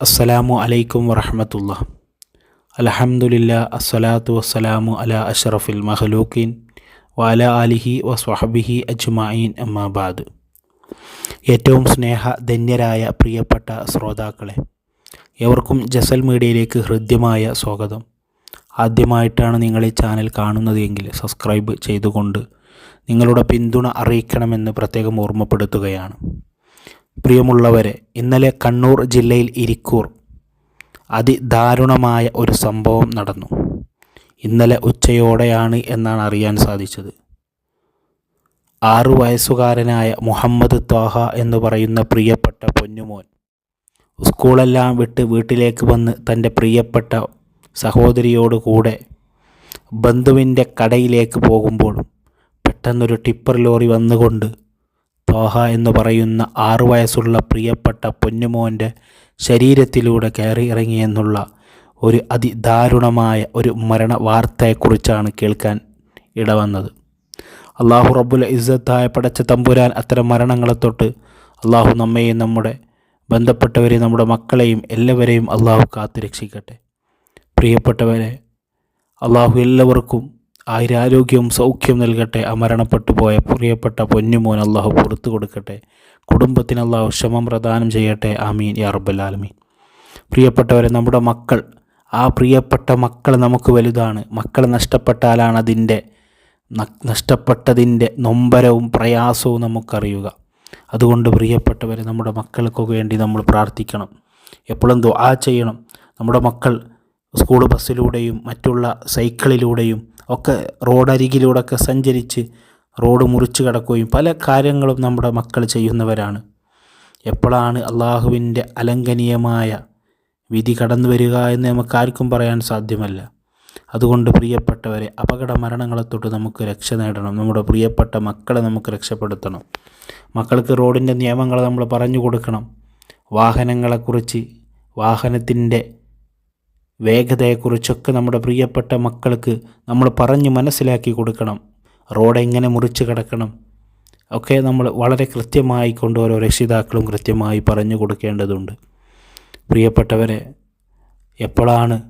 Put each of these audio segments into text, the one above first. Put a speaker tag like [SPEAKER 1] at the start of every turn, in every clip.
[SPEAKER 1] അസ്സലാമു അലൈക്കും വറഹമത്തുള്ള അലഹമുല്ല അസ്സലാത്തു വസ്സലാമു അല അഷറഫുൽ മഹലൂക്കീൻ വാല അലിഹി വസ്വഹബിഹി അജ്മായിൻ അമ്മാബാദ് ഏറ്റവും സ്നേഹധന്യരായ പ്രിയപ്പെട്ട ശ്രോതാക്കളെ എവർക്കും ജസൽ മീഡിയയിലേക്ക് ഹൃദ്യമായ സ്വാഗതം. ആദ്യമായിട്ടാണ് നിങ്ങൾ ഈ ചാനൽ കാണുന്നതെങ്കിൽ സബ്സ്ക്രൈബ് ചെയ്തുകൊണ്ട് നിങ്ങളുടെ പിന്തുണ അറിയിക്കണമെന്ന് പ്രത്യേകം ഓർമ്മപ്പെടുത്തുകയാണ്. പ്രിയമുള്ളവരെ ഇന്നലെ കണ്ണൂർ ജില്ലയിൽ ഇരിക്കൂർ അതിദാരുണമായ ഒരു സംഭവം നടന്നു. ഇന്നലെ ഉച്ചയോടെയാണ് എന്നാണ് അറിയാൻ സാധിച്ചത്. ആറു വയസ്സുകാരനായ മുഹമ്മദ് ത്വാഹ എന്ന് പറയുന്ന പ്രിയപ്പെട്ട പൊന്നുമോൻ സ്കൂളെല്ലാം വിട്ട് വീട്ടിലേക്ക് വന്ന് തന്റെ പ്രിയപ്പെട്ട സഹോദരിയോട് കൂടെ ബന്ധുവിന്റെ കടയിലേക്ക് പോകുമ്പോൾ പെട്ടെന്നൊരു ടിപ്പർ ലോറി വന്നുകൊണ്ട് തോഹ എന്ന് പറയുന്ന ആറു വയസ്സുള്ള പ്രിയപ്പെട്ട പൊന്നുമോന്റെ ശരീരത്തിലൂടെ കയറി ഇറങ്ങിയെന്നുള്ള ഒരു അതിദാരുണമായ ഒരു മരണ വാർത്തയെക്കുറിച്ചാണ് കേൾക്കാൻ ഇടവന്നത്. അള്ളാഹു റബ്ബുൽ ഇസ്സത്തായ പടച്ച തമ്പുരാൻ അത്തരം മരണങ്ങളെ തൊട്ട് അള്ളാഹു നമ്മയെയും നമ്മുടെ ബന്ധപ്പെട്ടവരെയും നമ്മുടെ മക്കളെയും എല്ലാവരെയും അള്ളാഹു കാത്തു രക്ഷിക്കട്ടെ പ്രിയപ്പെട്ടവരെ അള്ളാഹു എല്ലാവർക്കും ആയുരാരോഗ്യവും സൗഖ്യം നൽകട്ടെ. അമരണപ്പെട്ടു പോയ പ്രിയപ്പെട്ട പൊന്നുമോൻ അള്ളാഹു പുറത്തു കൊടുക്കട്ടെ. കുടുംബത്തിന് അള്ളാഹു ക്ഷമം പ്രദാനം ചെയ്യട്ടെ. ആമീൻ. യാ റബ്ബലാലമീൻ പ്രിയപ്പെട്ടവരെ നമ്മുടെ മക്കൾ ആ പ്രിയപ്പെട്ട മക്കൾ നമുക്ക് വലുതാണ്. മക്കൾ നഷ്ടപ്പെട്ടാലാണ് അതിന്റെ നഷ്ടപ്പെട്ടതിന്റെ നൊമ്പരവും പ്രയാസവും നമുക്കറിയുക. അതുകൊണ്ട് പ്രിയപ്പെട്ടവരെ നമ്മുടെ മക്കൾക്ക് വേണ്ടി നമ്മൾ പ്രാർത്ഥിക്കണം. എപ്പോഴും ദുആ ചെയ്യണം. നമ്മുടെ മക്കൾ സ്കൂൾ ബസ്സിലൂടെയും മറ്റുള്ള സൈക്കിളിലൂടെയും ഒക്കെ റോഡരികിലൂടെയൊക്കെ സഞ്ചരിച്ച് റോഡ് മുറിച്ച് കിടക്കുകയും പല കാര്യങ്ങളും നമ്മുടെ മക്കൾ ചെയ്യുന്നവരാണ്. എപ്പോഴാണ് അള്ളാഹുവിന്റെ അലംഘനീയമായ വിധി കടന്നു വരിക എന്ന് നമുക്ക് ആർക്കും പറയാൻ സാധ്യമല്ല. അതുകൊണ്ട് പ്രിയപ്പെട്ടവരെ അപകട മരണങ്ങളെ തൊട്ട് നമുക്ക് രക്ഷ നേടണം. നമ്മുടെ പ്രിയപ്പെട്ട മക്കളെ നമുക്ക് രക്ഷപ്പെടുത്തണം. മക്കൾക്ക് റോഡിന്റെ നിയമങ്ങൾ നമ്മൾ പറഞ്ഞു കൊടുക്കണം. വാഹനങ്ങളെക്കുറിച്ച് വാഹനത്തിന്റെ വേഗതയെക്കുറിച്ചൊക്കെ നമ്മുടെ പ്രിയപ്പെട്ട മക്കൾക്ക് നമ്മൾ പറഞ്ഞു മനസ്സിലാക്കി കൊടുക്കണം. റോഡ് എങ്ങനെ മുറിച്ച് കിടക്കണം. ഒക്കെ നമ്മൾ വളരെ കൃത്യമായി കൊണ്ട് ഓരോ രക്ഷിതാക്കളും കൃത്യമായി പറഞ്ഞു കൊടുക്കേണ്ടതുണ്ട്. പ്രിയപ്പെട്ടവരെ എപ്പോഴാണ്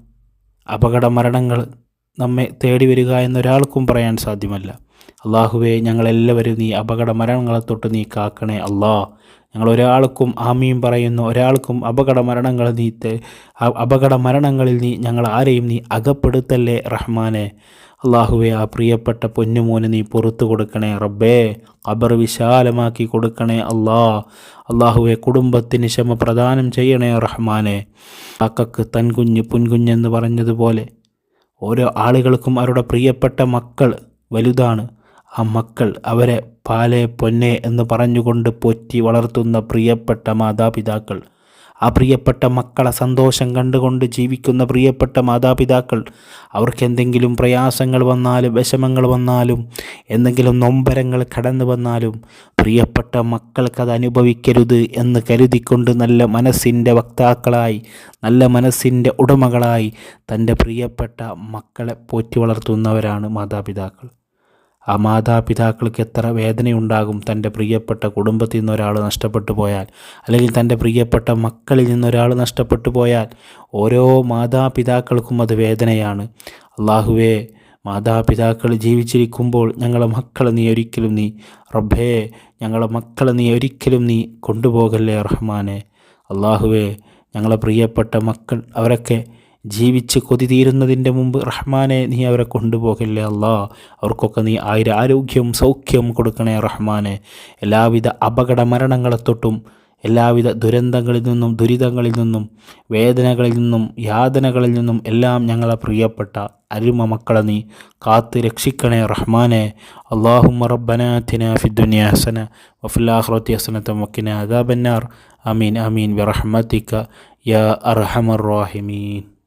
[SPEAKER 1] അപകട മരണങ്ങൾ നമ്മെ തേടി വരിക എന്നൊരാൾക്കും പറയാൻ സാധ്യമല്ല. അള്ളാഹുവെ ഞങ്ങളെല്ലാവരും നീ അപകട മരണങ്ങളെ തൊട്ട് നീ കാക്കണേ അള്ളാഹ് ഞങ്ങൾ ഒരാൾക്കും ആമിയും പറയുന്നു ഒരാൾക്കും അപകട മരണങ്ങൾ നീ അപകട മരണങ്ങളിൽ നീ ഞങ്ങൾ ആരെയും നീ അകപ്പെടുത്തല്ലേ റഹ്മാനെ. അള്ളാഹുവെ ആ പ്രിയപ്പെട്ട പൊന്നുമോന് നീ പുറത്തു കൊടുക്കണേ റബ്ബേ. ഖബർ വിശാലമാക്കി കൊടുക്കണേ അള്ളാ അള്ളാഹുവെ കുടുംബത്തിന് ക്ഷമ പ്രദാനം ചെയ്യണേ റഹ്മാനെ. കാക്കക്ക് തൻകുഞ്ഞ് പുൻകുഞ്ഞെന്ന് പറഞ്ഞതുപോലെ ഓരോ ആളുകൾക്കും അവരുടെ പ്രിയപ്പെട്ട മക്കൾ വലുതാണ്. ആ മക്കൾ അവരെ പാലേ പൊന്നേ എന്ന് പറഞ്ഞുകൊണ്ട് പൊറ്റി വളർത്തുന്ന പ്രിയപ്പെട്ട മാതാപിതാക്കൾ. ആ പ്രിയപ്പെട്ട മക്കളെ സന്തോഷം കണ്ടുകൊണ്ട് ജീവിക്കുന്ന പ്രിയപ്പെട്ട മാതാപിതാക്കൾ. അവർക്ക് എന്തെങ്കിലും പ്രയാസങ്ങൾ വന്നാലും വിഷമങ്ങൾ വന്നാലും എന്തെങ്കിലും നൊമ്പരങ്ങൾ കടന്നു വന്നാലും പ്രിയപ്പെട്ട മക്കൾക്കത് അനുഭവിക്കരുത് എന്ന് കരുതിക്കൊണ്ട് നല്ല മനസ്സിന്റെ വക്താക്കളായി നല്ല മനസ്സിന്റെ ഉടമകളായി തന്റെ പ്രിയപ്പെട്ട മക്കളെ പോറ്റി വളർത്തുന്നവരാണ് മാതാപിതാക്കൾ. ആ മാതാപിതാക്കൾക്ക് എത്ര വേദനയുണ്ടാകും തന്റെ പ്രിയപ്പെട്ട കുടുംബത്തിൽ നിന്നൊരാൾ നഷ്ടപ്പെട്ടു പോയാൽ അല്ലെങ്കിൽ തന്റെ പ്രിയപ്പെട്ട മക്കളിൽ നിന്നൊരാൾ നഷ്ടപ്പെട്ടു പോയാൽ ഓരോ മാതാപിതാക്കൾക്കും അത് വേദനയാണ്. അള്ളാഹുവേ മാതാപിതാക്കൾ ജീവിച്ചിരിക്കുമ്പോൾ ഞങ്ങളെ മക്കളെ നീ ഒരിക്കലും നീ റബ്ബേ ഞങ്ങളെ മക്കളെ നീ ഒരിക്കലും നീ കൊണ്ടുപോകല്ലേ റഹ്മാനെ. അള്ളാഹുവേ ഞങ്ങളെ പ്രിയപ്പെട്ട മക്കൾ അവരൊക്കെ ജീവിച്ച് കൊതി തീരുന്നതിന്റെ മുമ്പ് റഹ്മാനെ നീ അവരെ കൊണ്ടുപോകല്ലേ അല്ലാ? അവർക്കൊക്കെ നീ ആയിരം ആരോഗ്യവും സൗഖ്യവും കൊടുക്കണേ റഹ്മാനെ. എല്ലാവിധ അപകട മരണങ്ങളെ തൊട്ടും എല്ലാവിധ ദുരന്തങ്ങളിൽ നിന്നും ദുരിതങ്ങളിൽ നിന്നും വേദനകളിൽ നിന്നും യാതനകളിൽ നിന്നും എല്ലാം ഞങ്ങളെ പ്രിയപ്പെട്ട അരുമ മക്കളെ നീ കാത്ത് രക്ഷിക്കണേ റഹ്മാനെ. അള്ളാഹു റബ്ബനാഥിന ഫിദ്ദുനിയ ഹസന വഫുല്ലാഹ്റത്തി ഹസനത്തെ മക്കിന അദാബന്നാർ. അമീൻ അമീൻ ബിറഹ്മത്തിക്ക യാ അർഹമർ റാഹിമീൻ.